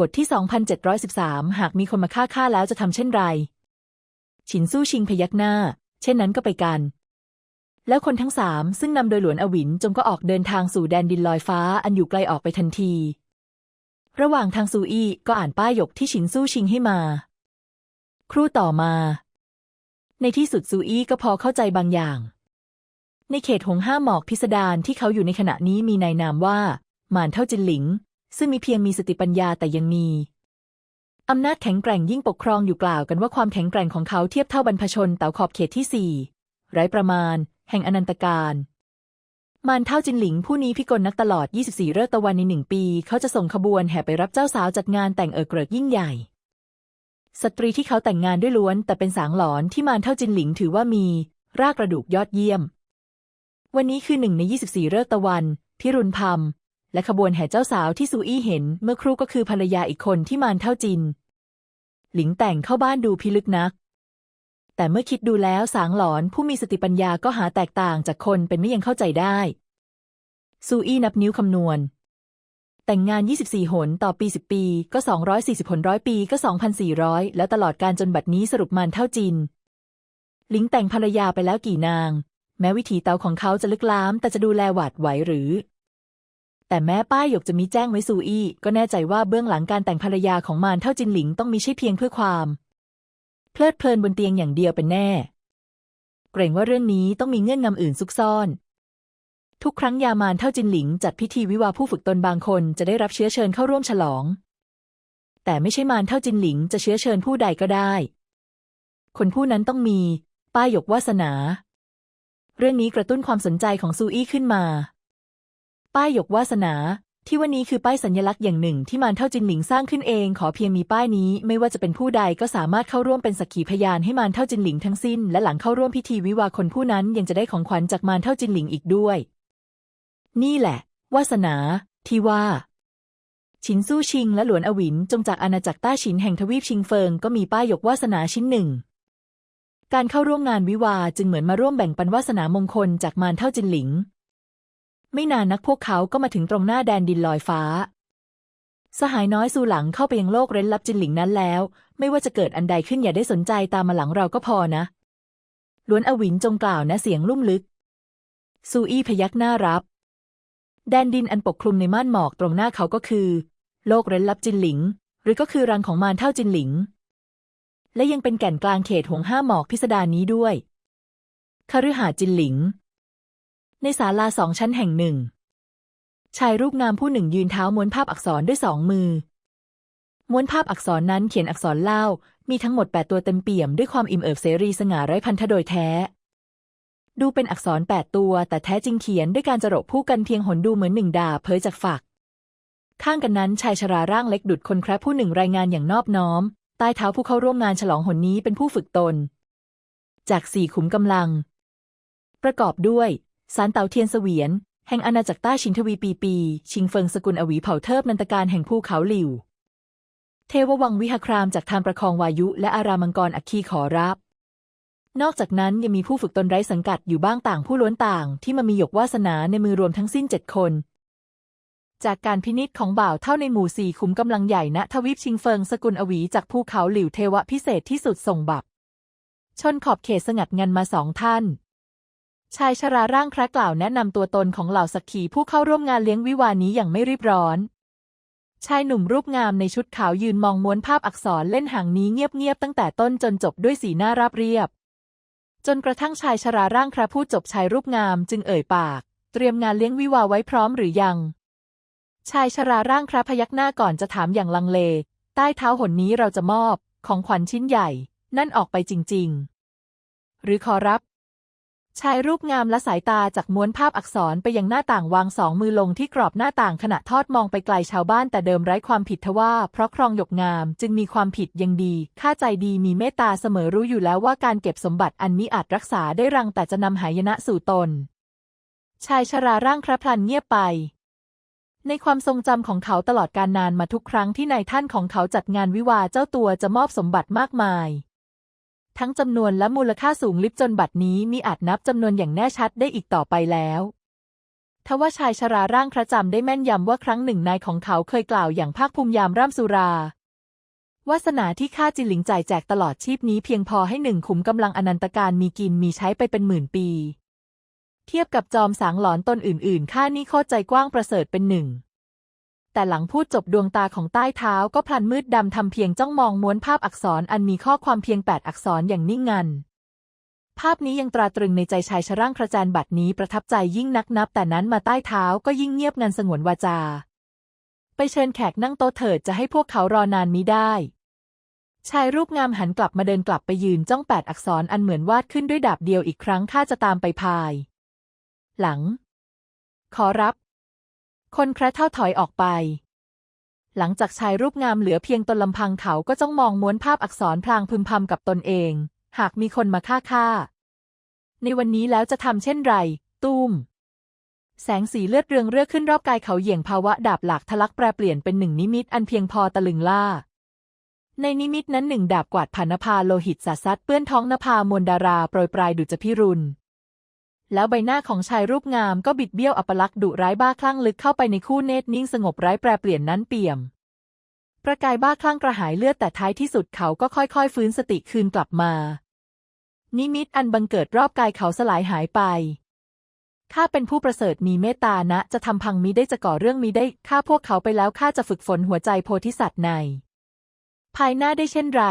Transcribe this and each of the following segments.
บทที่ 2713 หากมีคนมาฆ่าข้าแล้วจะทำเช่นไร ฉินสู้ชิงพยักหน้า เช่นนั้นก็ไปกัน แล้วคนทั้งสามซึ่งนำโดยหลวนอวินจงก็ออกเดินทางสู่แดนดินลอยฟ้าอันอยู่ไกลออกไปทันที ระหว่างทางซูอี้ก็อ่านป้ายหยกที่ฉินสู้ชิงให้มา ครู่ต่อมา ในที่สุดซูอี้ก็พอเข้าใจบางอย่าง ในเขตหงห้าหมอกพิสดารที่เขาอยู่ในขณะนี้มีนายนามว่าหมานเท่าจินหลิง ซึ่งมีเพียงมีสติปัญญาแต่ยังมีอำนาจแข็งแกร่งยิ่งปกครองอยู่กล่าวกันว่าความแข็งแกร่งของเขาเทียบเท่าบรรพชนเต่าขอบเขตที่สี่ไร้ประมาณ แห่งอนันตการมานเท่าจินหลิงผู้นี้พิกลนักตลอด 24 เริกตะวันในหนึ่งปี เขาจะส่งขบวนแห่ไปรับเจ้าสาวจัดงานแต่งเอิกเกริกยิ่งใหญ่ สตรีที่เขาแต่งงานด้วยล้วน แต่เป็นสางหลอนที่มานเท่าจินหลิงถือว่ามี รากกระดูกยอดเยี่ยม วันนี้คือหนึ่งใน 24 เริกตะวันพิรุณพรม และขบวนแห่เจ้าสาวที่ซูอี้เห็นเมื่อครู่ก็คือภรรยาอีกคนที่มานเท่าจิน หลิงแต่งเข้าบ้านดูพิลึกนัก แต่เมื่อคิดดูแล้วสางหลอนผู้มีสติปัญญาก็หาแตกต่างจากคนเป็นไม่ยังเข้าใจได้ ซูอี้นับนิ้วคำนวณ แต่งงาน 24 หนต่อปี 10 ปี ก็ 240 หนร้อยปีก็ 2,400 แล้วตลอดการจนบัดนี้สรุปมานเท่าจิน หลิงแต่งภรรยาไปแล้วกี่นาง แม้วิถีเตาของเขาจะลึกล้ำแต่จะดูแลหวาดไหวหรือ แต่แม้ป้ายหยกจะมีแจ้งไว้ซูอี้ก็แน่ใจว่าเบื้องหลังการแต่งภรรยาของมานเท่าจินหลิงต้องมีใช่เพียงเพื่อความ เพลิดเพลินบนเตียงอย่างเดียวเป็นแน่ เกรงว่าเรื่องนี้ต้องมีเงื่อนงำอื่นซุกซ่อน ทุกครั้งยามานเท่าจินหลิง จัดพิธีวิวาห์ผู้ฝึกตนบางคนจะได้รับเชื้อเชิญเข้าร่วมฉลอง แต่ไม่ใช่มานเท่าจินหลิง จะเชื้อเชิญผู้ใดก็ได้ คนผู้นั้นต้องมี ป้ายหยกวาสนา เรื่องนี้กระตุ้นความสนใจของซูอี้ขึ้นมา ป้ายหยกวาสนา ที่วันนี้คือป้ายสัญลักษณ์อย่างหนึ่งที่มานเท่าจินหลิงสร้างขึ้นเอง ขอเพียงมีป้ายนี้ ไม่ว่าจะเป็นผู้ใดก็สามารถเข้าร่วมเป็นสักขีพยานให้มานเท่าจินหลิงทั้งสิ้น และหลังเข้าร่วมพิธีวิวาคนผู้นั้นยังจะได้ของขวัญจากมานเท่าจินหลิงอีกด้วย นี่แหละ วาสนา ที่ว่าฉินสู้ชิงและหลวนอวินจงจากอาณาจักรต้าฉินแห่งทวีปชิงเฟิงก็มีป้ายยกวาสนาชิ้นหนึ่ง การเข้าร่วมงานวิวาจึงเหมือนมาร่วมแบ่งปันวาสนามงคลจากมารเท่าจินหลิง ไม่นานนักพวกเขาก็มาถึงตรงหน้าแดนดินลอยฟ้า สหายน้อยสู่หลังเข้าไปยังโลกเร้นลับจินหลิงนั้นแล้ว ไม่ว่าจะเกิดอันใดขึ้นอย่าได้สนใจตามมาหลังเราก็พอนะหลวนอวินจงกล่าวนะเสียงลุ่มลึก ซูอี้พยักหน้ารับ แดนดินอันปกคลุมในม่านหมอกตรงหน้าเขาก็คือ โลกเร้นลับจินหลิง หรือก็คือรังของมารเท่าจินหลิง และยังเป็นแก่นกลางเขตหงห้าหมอกพิสดารนี้ด้วยคฤหาสน์จินหลิง ในศาลาสองชั้นแห่งหนึ่ง ชายรูปงามผู้หนึ่งยืนเท้าม้วนภาพอักษรด้วยสองมือ ม้วนภาพอักษรนั้นเขียนอักษรเล่า มีทั้งหมดแปดตัวเต็มเปี่ยมด้วยความอิ่มเอิบเสรีสง่าไร้พันธะโดยแท้ ดูเป็นอักษรแปดตัว แต่แท้จริงเขียนด้วยการจรดผู้กันเพียงหนดูเหมือนหนึ่งดาเผยจากฝัก ข้างกันนั้นชายชราร่างเล็กดุดคนแคร์ผู้หนึ่งรายงานอย่างนอบน้อม ใต้เท้าผู้เข้าร่วมงานฉลองหนนี้เป็นผู้ฝึกตน จากสี่ขุมกำลัง ประกอบด้วย สารเต่าเทียนเสวียน แห่งอาณาจักรต้าชินทวีปีปี ชิงเฟิงสกุลอวีเผ่าเทิบนันตการแห่งภูเขาหลิว เทววังวิหครามจากทานประคองวายุ และอารามังกรอัคคีขอรับ นอกจากนั้นยังมีผู้ฝึกตนไร้สังกัดอยู่บ้างต่างผู้ล้วนต่าง ที่มามีหยกวาสนาในมือรวมทั้งสิ้นเจ็ดคน จากการพินิษของบ่าวเท่าในหมู่สี่ขุมกำลังใหญ่ณทวีปชิงเฟิงสกุลอวีจากภูเขาหลิวเทวะพิเศษที่สุดส่งบับชนขอบเขตสงัดงันมาสองท่าน ชายชราร่างคระกล่าวแนะนำตัวตนของเหล่าสักขีผู้เข้าร่วมงานเลี้ยงวิวานี้อย่างไม่รีบร้อน ชายหนุ่มรูปงามในชุดขาวยืนมองม้วนภาพอักษรเล่นหางนี้เงียบๆตั้งแต่ต้นจนจบด้วยสีหน้าราบเรียบ จนกระทั่งชายชราร่างคระพูดจบชายรูปงามจึงเอ่ยปาก เตรียมงานเลี้ยงวิวาไว้พร้อมหรือยัง ชายชราร่างคระพยักหน้าก่อนจะถามอย่างลังเล ใต้เท้าหนนี้เราจะมอบ ของขวัญชิ้นใหญ่ นั่นออกไปจริง ๆ หรือขอรับ ชายรูปงามและสายตาจากม้วนภาพอักษรไปยังหน้าต่างวางสองมือลงที่กรอบหน้าต่างขณะทอดมองไปไกลชาวบ้านแต่เดิมไร้ความผิดทว่า เพราะครองหยกงามจึงมีความผิดยังดีข้าใจดีมีเมตตาเสมอรู้อยู่แล้วว่าการเก็บสมบัติอันมิอาจรักษาได้รังแต่จะนำหายนะสู่ตน ชายชราร่างคระพลันเงียบไปในความทรงจำของเขาตลอดการนานมาทุกครั้งที่นายท่านของเขาจัดงานวิวาเจ้าตัวจะมอบสมบัติมากมาย ทั้งจำนวนและมูลค่าสูงลิบจนบัดนี้มิอาจนับจำนวนอย่างแน่ชัดได้อีกต่อไปแล้วทว่าชายชราร่างพระจำได้แม่นยำว่าครั้งหนึ่งนายของเขาเคยกล่าวอย่างภาคภูมิยามร่ำสุราวาสนาที่ข้าจินหลิงจ่ายแจกตลอดชีพนี้เพียงพอให้หนึ่งขุมกำลังอนันตการมีกินมีใช้ไปเป็นหมื่นปี เทียบกับจอมสางหลอนตนอื่นๆข้านี่โคตรใจกว้างประเสริฐเป็นหนึ่ง แต่หลังพูดจบดวงตาของใต้เท้าก็พลันมืดดำทำเพียงจ้องมองม้วนภาพอักษรอันมีข้อความเพียงแปดอักษรอย่างนิ่งงัน ภาพนี้ยังตราตรึงในใจชายชร่างคระจานบัดนี้ประทับใจยิ่งนักนับ แต่นั้นมาใต้เท้าก็ยิ่งเงียบงันสงวนวาจา ไปเชิญแขกนั่งโต๊ะเถิดจะให้พวกเขารอนานมิได้ ชายรูปงามหันกลับมาเดินกลับไปยืนจ้องแปดอักษรอันเหมือนวาดขึ้นด้วยดาบเดียวอีกครั้งข้าจะตามไปพาย หลัง ขอรับ คนแคระเท่าถอยออกไป หลังจากชายรูปงามเหลือเพียงตนลำพังเขาก็จ้องมองม้วนภาพอักษรพลางพึมพำกับตนเอง หากมีคนมาฆ่าข้าในวันนี้แล้วจะทำเช่นไร ตุ้ม แสงสีเลือดเรืองเรื่อขึ้นรอบกายเขาเหยี่ยงภาวะดาบหลากทะลักแปรเปลี่ยนเป็นหนึ่งนิมิตอันเพียงพอตะลึงล่า ในนิมิตนั้นหนึ่งดาบกวาดผ่านภาโลหิตสาซัดเปื้อนท้องนภามวลดาราโปรยปลายดุจพิรุณ แล้วใบหน้าของชายรูปงามก็บิดเบี้ยวอัปลักษณ์ดุร้ายบ้าคลั่งลึกเข้าไปในคู่เนตรนิ่งสงบไร้แปรเปลี่ยนนั้นเปี่ยม ประกายบ้าคลั่งกระหายเลือดแต่ท้ายที่สุดเขาก็ค่อยๆ ฟื้นสติคืนกลับมา นิมิตอันบังเกิดรอบกายเขาสลายหายไปข้าเป็นผู้ประเสริฐมีเมตตานะ จะทำพังมิได้จะก่อเรื่องมิได้ฆ่าพวกเขาไปแล้วข้าจะฝึกฝนหัวใจโพธิสัตว์ใน ภายหน้าได้เช่นไร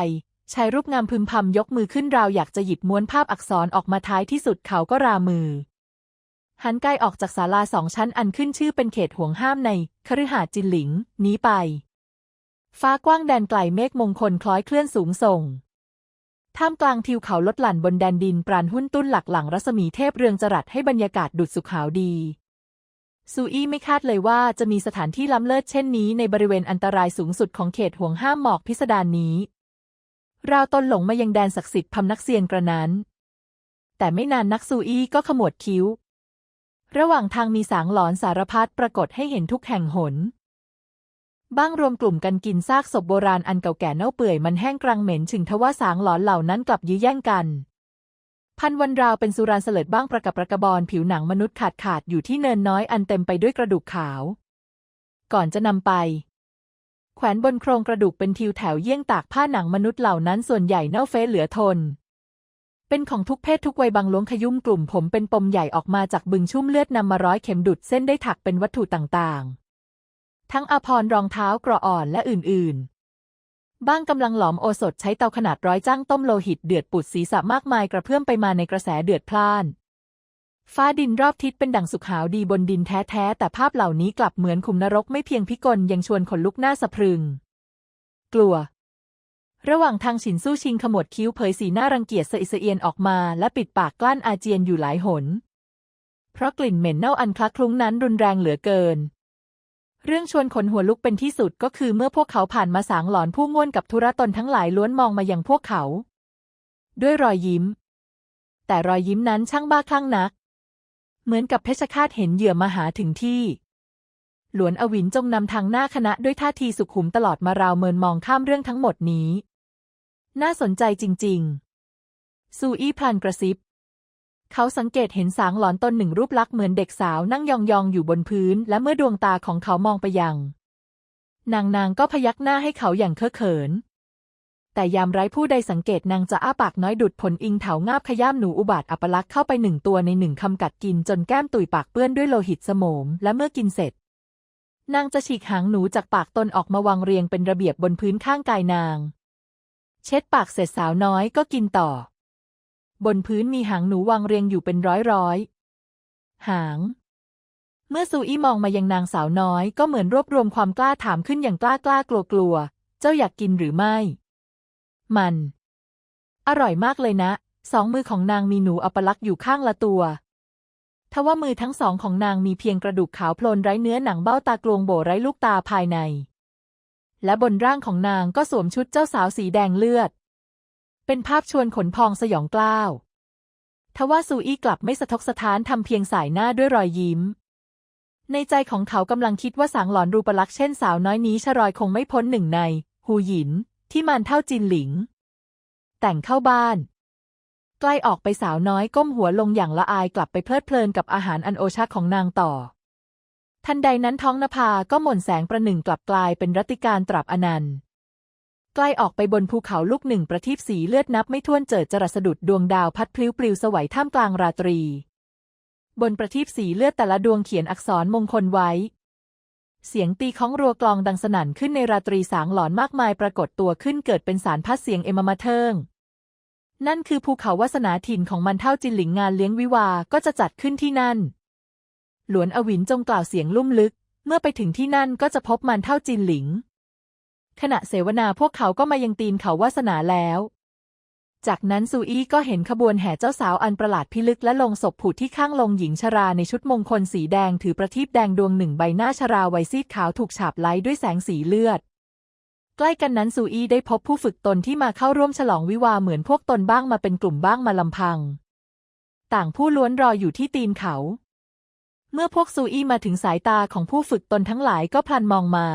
ชายรูปงามพึมพำยกมือขึ้นราวอยากจะหยิบม้วนภาพอักษรออกมาท้ายที่สุดเขาก็รามือ หันกายออกจากศาลาสองชั้นอันขึ้นชื่อเป็นเขตห่วงห้ามในคฤหาสน์จินหลิง นี้ไป ฟ้ากว้างแดนไกลเมฆมงคลคล้อยเคลื่อนสูงส่ง ท่ามกลางทิวเขาลดหลั่นบนแดนดินปราณหุ้นตุ้นหลักหลังรัศมีเทพเรืองจรัสให้บรรยากาศดุดสุขหาวดีซูอี้ไม่คาดเลยว่าจะมีสถานที่ล้ำเลิศเช่นนี้ในบริเวณอันตรายสูงสุดของเขตห่วงห้ามหมอกพิสดารนนี้ ราวตนหลงมายังแดนศักดิ์สิทธิ์พำนักเซียนกระนั้น แต่ไม่นานนักซูอี้ก็ขมวดคิ้ว ระหว่างทางมีสางหลอนสารพัดปรากฏให้เห็นทุกแห่งหน บ้างรวมกลุ่มกันกินซากศพโบราณอันเก่าแก่เน่าเปื่อยมันแห้งกรังเหม็นถึงทว่าสางหลอนเหล่านั้นกลับยื้อแย่งกัน พันวันราวเป็นสุรานเสลิดบ้างประกับประกบอนผิวหนังมนุษย์ขาดขาดอยู่ที่เนินน้อยอันเต็มไปด้วยกระดูกขาว ก่อนจะนำไป แขวนบนโครงกระดูกเป็นทิวแถวเยี่ยงตากผ้าหนังมนุษย์เหล่านั้นส่วนใหญ่เน่าเฟะเหลือทน เป็นของทุกเพศทุกวัยบางล้วงขยุ่มกลุ่มผมเป็นปมใหญ่ออกมาจากบึงชุ่มเลือดนำมาร้อยเข็มดุดเส้นได้ถักเป็นวัตถุต่างๆ ทั้งอาพรณ์รองเท้ากระอ่อนและอื่นๆ บ้างกำลังหลอมโอสถใช้เตาขนาดร้อยจ้างต้มโลหิตเดือดปุดศีรษะมากมายกระเพื่อมไปมาในกระแสเดือดพล่าน ฟ้าดินรอบทิศเป็นดั่งสุขหาวดีบนดินแท้ๆ แต่ภาพเหล่านี้กลับเหมือนขุมนรกไม่เพียงพิกลยังชวนขนลุกหน้าสะพรึง กลัว ระหว่างทางฉินสู้ชิงขมวดคิ้วเผยสีหน้ารังเกียจสะอิสะเอียนออกมา และปิดปากกลั้นอาเจียนอยู่หลายหน เพราะกลิ่นเหม็นเน่าอันคลักคลุ้งนั้นรุนแรงเหลือเกิน เรื่องชวนขนหัวลุกเป็นที่สุดก็คือเมื่อพวกเขาผ่านมาสางหลอนผู้ง่วนกับธุระตนทั้งหลายล้วนมองมายังพวกเขา ด้วยรอยยิ้ม แต่รอยยิ้มนั้นช่างบ้าคลั่งนัก เหมือนกับเพชฌฆาตเห็นเหยื่อมาหาถึงที่ หลวนอวินจงนำทางหน้าคณะด้วยท่าทีสุขุมตลอดมาราวเมินมองข้ามเรื่องทั้งหมดนี้ น่าสนใจจริง ๆ ซูอี้พลันกระซิบ เขาสังเกตเห็นสางหลอนตนหนึ่งรูปลักษณ์เหมือนเด็กสาวนั่งยองๆอยู่บนพื้น และเมื่อดวงตาของเขามองไปยัง นางนางก็พยักหน้าให้เขาอย่างเคอะเขิน แต่ยามไร้ผู้ใดสังเกตนางจะอ้าปากน้อยดุดผลอิงเถางาบขย้ามหนูอุบาทอัปลักษ์เข้าไปหนึ่งตัวในหนึ่งคำกัดกินจนแก้มตุยปากเปื้อนด้วยโลหิตสมม และเมื่อกินเสร็จ นางจะฉีกหางหนูจากปากตนออกมาวางเรียงเป็นระเบียบบนพื้นข้างกายนาง เช็ดปากเสร็จสาวน้อยก็กินต่อ บนพื้นมีหางหนูวางเรียงอยู่เป็นร้อยร้อยหาง เมื่อซูอี้มองมายังนางสาวน้อยก็เหมือนรวบรวมความกล้าถามขึ้นอย่างกล้ากล้ากลัวกลัว เจ้าอยากกินหรือไม่ มัน อร่อยมากเลยนะ สองมือของนางมีหนูอัปลักษณ์อยู่ข้างละตัวทว่ามือทั้งสองของนางมีเพียงกระดูกขาวโพลนไร้เนื้อหนังเบ้าตากลวงโบไร้ลูกตาภายใน และบนร่างของนางก็สวมชุดเจ้าสาวสีแดงเลือด เป็นภาพชวนขนพองสยองกล้าวทว่าซูอี้กลับไม่สะทกสะท้านทำเพียงสายหน้าด้วยรอยยิ้ม ในใจของเขากำลังคิดว่าสางหลอนรูปลักษณ์เช่นสาวน้อยนี้ชรอยคงไม่พ้นหนึ่งใน หูหยิน ที่มันเท่าจินหลิง แต่งเข้าบ้าน ใกล้ออกไปสาวน้อยก้มหัวลงอย่างละอายกลับไปเพลิดเพลินกับอาหารอันโอชะของนางต่อ ทันใดนั้นท้องนภาก็หม่นแสงประหนึ่งกลับกลายเป็นรัตติการตรับอนันต์ใกล้ออกไปบนภูเขาลูกหนึ่งประทีปสีเลือดนับไม่ถ้วนเจิดจรัสดุดดวงดาวพัดพลิ้วปลิวสวัยท่ามกลางราตรี บนประทีปสีเลือดแต่ละดวงเขียนอักษรมงคลไว้ เสียงตีของรัวกลองดังสนั่นขึ้นในราตรีสางหลอนมากมายปรากฏตัวขึ้นเกิดเป็นสารพัดเสียงเอมมาเทิง นั่นคือภูเขาวาสนาถิ่นของมันเท่าจินหลิงงานเลี้ยงวิวา ก็จะจัดขึ้นที่นั่น หลวนอวินจงกล่าวเสียงลุ่มลึก เมื่อไปถึงที่นั่นก็จะพบมันเท่าจินหลิง ขณะเสวนาพวกเขาก็มายังตีนเขาวาสนาแล้ว จากนั้นซูอี้ก็เห็นขบวนแห่เจ้าสาวอันประหลาดพิลึกและลงศพผุดที่ข้างลงหญิงชราในชุดมงคลสีแดงถือประทีปแดงดวงหนึ่งใบหน้าชราไวซีดขาวถูกฉาบไล้ด้วยแสงสีเลือด ใกล้กันนั้นซูอี้ได้พบผู้ฝึกตนที่มาเข้าร่วมฉลองวิวาเหมือนพวกตนบ้างมาเป็นกลุ่มบ้างมาลำพัง ต่างผู้ล้วนรออยู่ที่ตีนเขา เมื่อพวกซูอี้มาถึงสายตาของผู้ฝึกตนทั้งหลายก็พลันมองมา